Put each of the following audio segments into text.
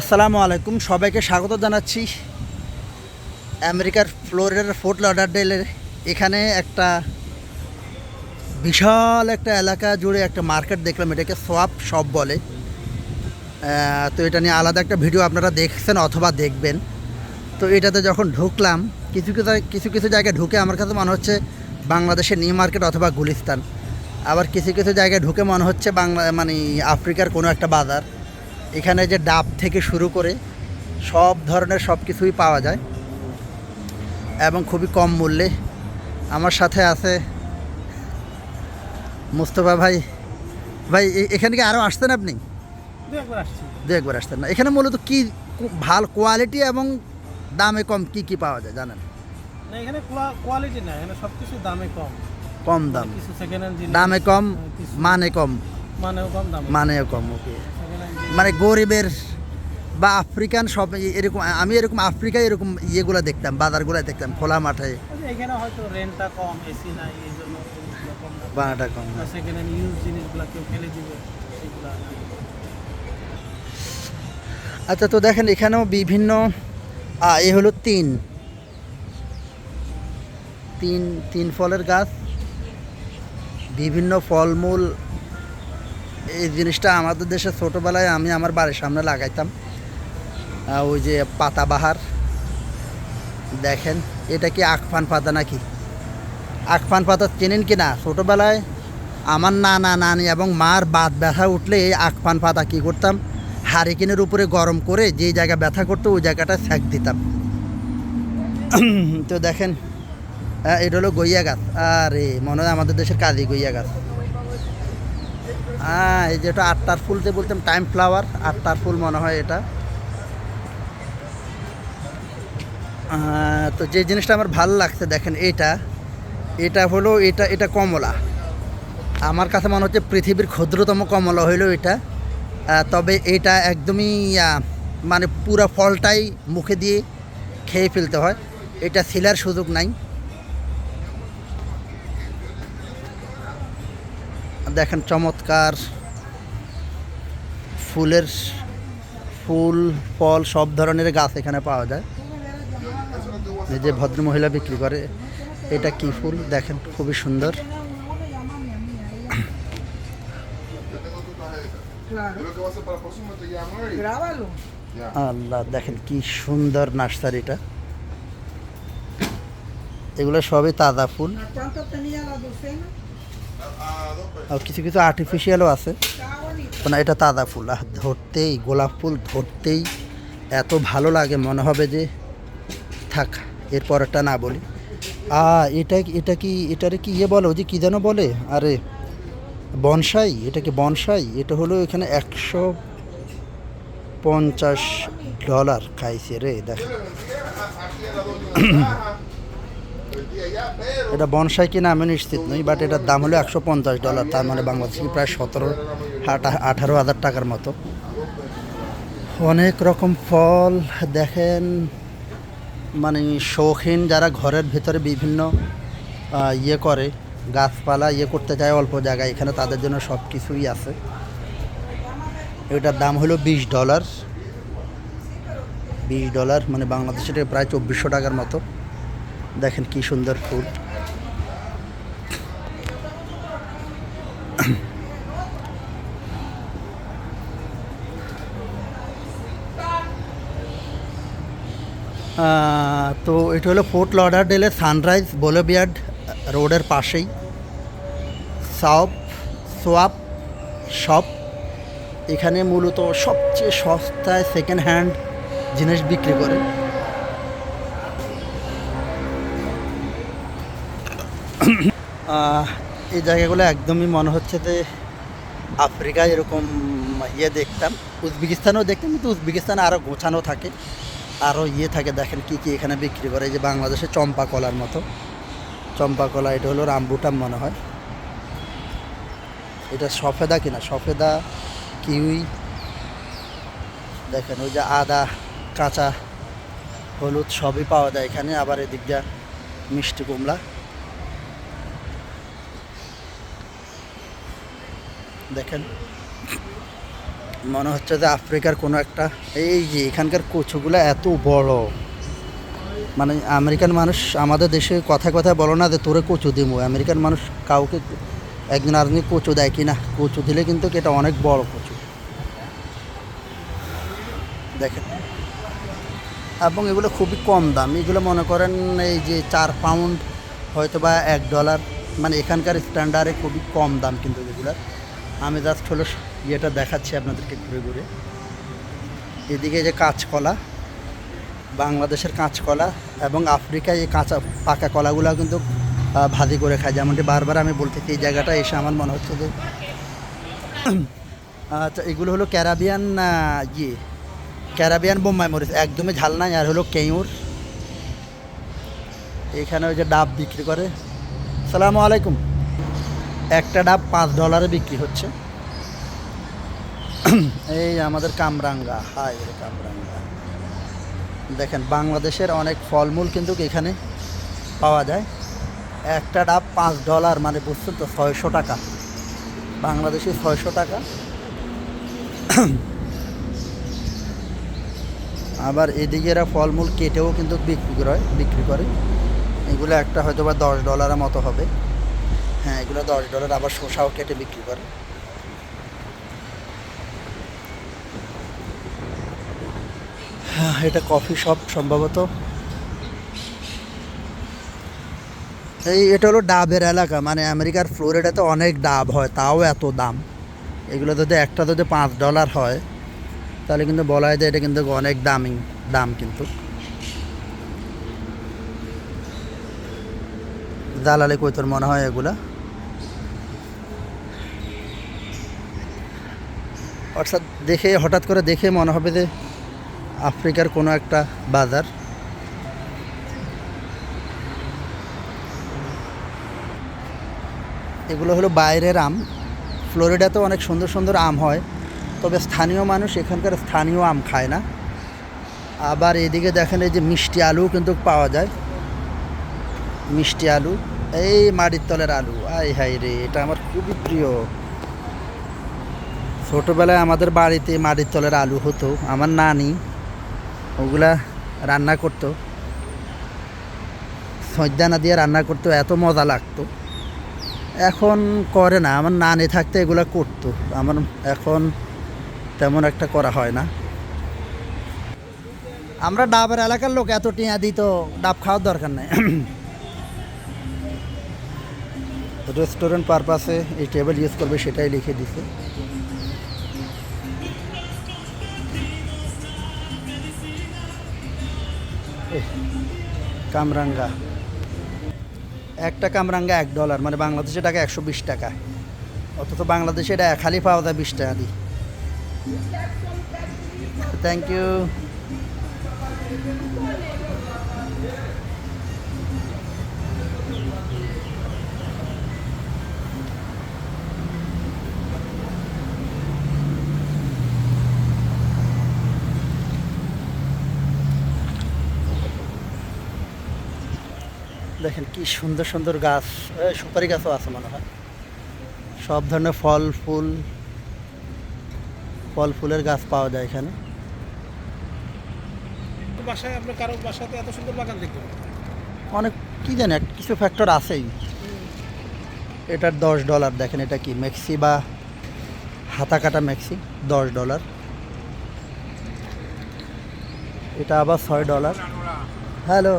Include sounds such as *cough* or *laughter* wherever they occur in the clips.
আসসালামু আলাইকুম, সবাইকে স্বাগত জানাচ্ছি আমেরিকার ফ্লোরিডার ফোর্ট লডারডেলের। এখানে একটা বিশাল একটা এলাকা জুড়ে একটা মার্কেট দেখলাম, এটাকে সোয়াপ শপ বলে। তো এটা নিয়ে আলাদা একটা ভিডিও আপনারা দেখছেন অথবা দেখবেন। তো এটাতে যখন ঢুকলাম, কিছু কিছু কিছু কিছু জায়গায় ঢুকে আমার কাছে মনে হচ্ছে বাংলাদেশের নিউ মার্কেট অথবা গুলিস্তান। আবার কিছু কিছু জায়গায় ঢুকে মনে হচ্ছে বাংলা মানে আফ্রিকার কোনো একটা বাজার। এখানে যে ডাব থেকে শুরু করে সব ধরনের সব কিছুই পাওয়া যায় এবং খুবই কম মূল্যে। আমার সাথে আছে মুস্তফা ভাই। ভাই এখানে কি আরও আসতেন আপনি? দু একবার আসতেন না। এখানে মূলত কি ভালো কোয়ালিটি এবং দামে কম কি কি পাওয়া যায় জানেন? না এখানে কোয়ালিটি না এখানে সব কিছু দামে কম। কম দাম। জিনিস দামে কম মানে কম। মানেও কম দামে মানেও কম ওকে মানে গরিবের বা আফ্রিকান সব এরকম আমি এরকম আফ্রিকায় এরকম ইয়েগুলো দেখতাম বাজারগুলো দেখতাম খোলা মাঠে। এখানে হয়তো রেন্টটা কম এসি নাই এই জন্য জিনিসগুলো কম দাম বানাটা কম সেকেন্ড হ্যান্ড ইউজ জিনিসগুলো কেউ ফেলে দিবে সেগুলো আচ্ছা তো দেখেন এখানেও বিভিন্ন এ হলো তিন তিন তিন ফলের গাছ বিভিন্ন ফলমূল এই জিনিসটা আমাদের দেশে ছোটোবেলায় আমি আমার বাড়ির সামনে লাগাইতাম। ওই যে পাতাবাহার। দেখেন, এটা কি আখফান পাতা নাকি? আখফান পাতা চেনেন কি না? ছোটোবেলায় আমার নানা, নানি এবং মার বাদ ব্যথা উঠলে এই আখপান পাতা কী করতাম? হারিকেনের উপরে গরম করে যেই জায়গা ব্যথা করতো, ওই জায়গাটা সেঁক দিতাম। তো দেখেন এটা হলো গইয়া গাছ। আরে, মনে হয় আমাদের দেশের কাজী গইয়া গাছ। হ্যাঁ এই যেটা আটটার ফুল যে বলতাম, টাইম ফ্লাওয়ার, আটটার ফুল মনে হয় এটা। তো যে জিনিসটা আমার ভালো লাগছে, দেখেন এটা। এটা হলো, এটা এটা কমলা। আমার কাছে মনে হচ্ছে পৃথিবীর ক্ষুদ্রতম কমলা হইল এটা। তবে এটা একদমই মানে পুরো ফলটাই মুখে দিয়ে খেয়ে ফেলতে হয়। এটা ছিলার সুযোগ নাই। দেখেন চমৎকার ফুলের ফুল, ফল, সব ধরনের গাছ এখানে পাওয়া যায়। এই যে ভদ্রমহিলা বিক্রি করে, এটা কি ফুল? দেখেন, খুবই সুন্দর. আল্লাহ, দেখেন কি সুন্দর নার্সারিটা। এগুলো সবই তাজা ফুল। কিছু কিছু আর্টিফিশিয়ালও আছে। না এটা তাজা ফুল, আর ধরতেই, গোলাপ ফুল ধরতেই এত ভালো লাগে, মনে হবে যে থাক এরপরটা না বলি। আ, এটা এটা কি, এটারে কি ইয়ে বলে, ওই যে কী যেন বলে? আরে, বনসাই, এটা কি বনসাই? এটা হলো এখানে একশো পঞ্চাশ ডলার খাইছে রে, দেখ। এটা বনসাই কিনা আমি নিশ্চিত নই বাট এটার দাম হলো একশো পঞ্চাশ ডলার তার মানে বাংলাদেশে প্রায় সতেরো আঠারো হাজার টাকার মতো। অনেক রকম ফল, দেখেন মানে শৌখিন যারা ঘরের ভেতরে বিভিন্ন ইয়ে করে, গাছপালা ইয়ে করতে চায় অল্প জায়গায়, এখানে তাদের জন্য সব কিছুই আছে। এটার দাম হলো বিশ ডলার বিশ ডলার মানে বাংলাদেশের প্রায় চব্বিশশো টাকার মতো। দেখেন কি সুন্দর ফুল। তো এটা হলো ফোর্ট লডারডেলের সানরাইজ বোলোবিয়ার্ড রোডের পাশেই। সাপ সোয়াপ শপ। এখানে মূলত সবচেয়ে সস্তায় সেকেন্ড হ্যান্ড জিনিস বিক্রি করে। এই জায়গাগুলো একদমই মনে হচ্ছে যে আফ্রিকায় এরকম ইয়ে দেখতাম। উজবেকিস্তানেও দেখতাম, কিন্তু উজবেকিস্তানে আরও গোছানো থাকে আরও ইয়ে থাকে। দেখেন কি কি এখানে বিক্রি করে, এই যে বাংলাদেশে চম্পা কলার মতো। চম্পা কলা এটা হলো রামবুটাম মনে হয়। এটা সফেদা কিনা? সফেদা, কিউই। দেখেন, ওই যে আদা, কাঁচা, হলুদ সবই পাওয়া যায় এখানে। আবার এদিক দিয়ে মিষ্টি কুমড়া। দেখেন। মনে হচ্ছে যে আফ্রিকার কোনো একটা, এই যে এখানকার কচুগুলো এত বড়। মানে আমেরিকান মানুষ আমাদের দেশে কথা কথা বলো না যে তোরে কচু দিব আমেরিকান মানুষ কাউকে একদিন আরেকদিন কচু দেয় কি না কচু দিলে কিন্তু এটা অনেক বড় কচু। দেখেন। এবং এগুলো খুবই কম দাম। এগুলো মনে করেন এই যে চার পাউন্ড হয়তো বা এক ডলার। মানে এখানকার স্ট্যান্ডার্ডে খুবই কম দাম কিন্তু এগুলার। আমি জাস্ট হলো ইয়েটা দেখাচ্ছি আপনাদেরকে ঘুরে ঘুরে। এদিকে যে কাঁচকলা, বাংলাদেশের কাঁচকলা এবং আফ্রিকায় এই কাঁচা পাকা কলাগুলো কিন্তু ভাজি করে খায়। যেমনটি বারবার আমি বলতেছি এই জায়গাটা এসে আমার মনে হচ্ছে যে আচ্ছা এগুলো হলো ক্যারাবিয়ান ইয়ে ক্যারাবিয়ান বোম্বাই মরিচ। একদমই ঝাল নাই, আর হলো কেঁয়ুর এখানে ওই যে ডাব বিক্রি করে। সালামু আলাইকুম। একটা ডাব পাঁচ ডলারে বিক্রি হচ্ছে। এই আমাদের কামরাঙ্গা। হাই কামরাঙ্গা। দেখেন, বাংলাদেশের অনেক ফলমূল কিন্তু এখানে পাওয়া যায়। একটা ডাব পাঁচ ডলার মানে বুঝছেন তো, ছয়শো টাকা। বাংলাদেশি ছয়শো টাকা। আবার এদিকে এরা ফলমূল কেটেও কিন্তু বিক্রি করে বিক্রি করে। এগুলো একটা হয়তো বা দশ ডলারের মতো হবে। হ্যাঁ এগুলো দশ ডলার আবার শসাও কেটে বিক্রি করে। হ্যাঁ এটা কফি শপ সম্ভবত। এই, এটা হলো ডাবের এলাকা মানে আমেরিকার ফ্লোরিডাতে অনেক ডাব হয়, তাও এত দাম। এগুলো যদি একটা যদি পাঁচ ডলার হয়, তাহলে কিন্তু বলা হয় যে এটা কিন্তু অনেক দামি, দাম কিন্তু। দালালে কই তোর মনে হয় এগুলা? অর্থাৎ দেখে, হঠাৎ করে দেখে মনে হবে যে আফ্রিকার কোনো একটা বাজার। এগুলো হলো বাইরের আম। ফ্লোরিডাতেও অনেক সুন্দর সুন্দর আম হয়, তবে স্থানীয় মানুষ এখানকার স্থানীয় আম খায় না। আবার এদিকে দেখেন এই যে মিষ্টি আলু কিন্তু পাওয়া যায়। মিষ্টি আলু, এই মাটির তলের আলু আই হাই রে, এটা আমার খুবই প্রিয়। ছোটোবেলায় আমাদের বাড়িতে মাটির তলের আলু হতো, আমার নানি ওগুলা রান্না করতো। সজ্জানা দিয়ে রান্না করতো, এত মজা লাগতো। এখন করে না, আমার নানি থাকতে এগুলো করতো, আমার এখন তেমন একটা করা হয় না। আমরা ডাবের এলাকার লোক, এত টিয়া দিত, ডাব খাওয়ার দরকার নেই। রেস্টুরেন্ট পারপাসে এই টেবিল ইউজ করবে, সেটাই লিখে দিছে। কামরাঙ্গা। একটা কামরাঙ্গা এক ডলার মানে বাংলাদেশে টাকা একশো বিশ টাকা। অথচ বাংলাদেশে এটা খালি পাওয়া যায় বিশ টাকা দিই থ্যাংক ইউ দেখেন কি সুন্দর সুন্দর গাছ সুপারি গাছও আছে মনে হয়। সব ধরনের ফল ফুল ফল ফুলের গাছ পাওয়া যায় এখানে। বাসায় আপনার কারও বাসাতে এত সুন্দর বাগান দেখতে অনেক কি জানি কিছু ফ্যাক্টর আছেই। এটার দশ ডলার দেখেন এটা কি মেক্সি বা হাতা কাটা মেক্সি দশ ডলার। এটা আবার ছয় ডলার। হ্যালো।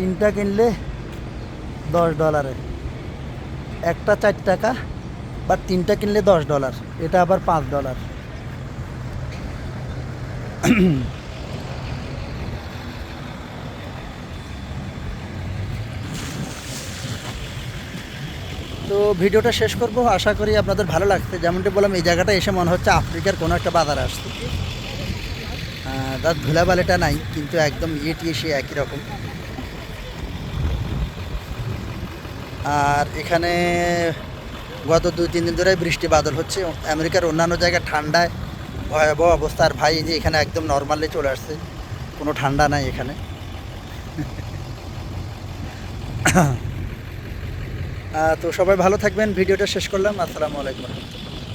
তিনটা কিনলে দশ ডলারে একটা চার টাকা বা তিনটা কিনলে দশ ডলার, এটা আবার পাঁচ ডলার। তো ভিডিওটা শেষ করব, আশা করি আপনাদের ভালো লাগছে। যেমনটি বললাম, এই জায়গাটা এসে মনে হচ্ছে আফ্রিকার কোনো একটা বাজার আসছে। তার ধুলাবালিটা নাই, কিন্তু একদম ইয়েটি এসে একই রকম। আর এখানে গত দুই, তিন দিন ধরে বৃষ্টি বাদল হচ্ছে আমেরিকার অন্যান্য জায়গায় ঠান্ডায় ভয়াবহ অবস্থা। আর ভাই যে এখানে একদম নর্মালি চলে আসছে, কোনো ঠান্ডা নাই এখানে। *coughs* তো সবাই ভালো থাকবেন, ভিডিওটা শেষ করলাম, আসসালামু আলাইকুম।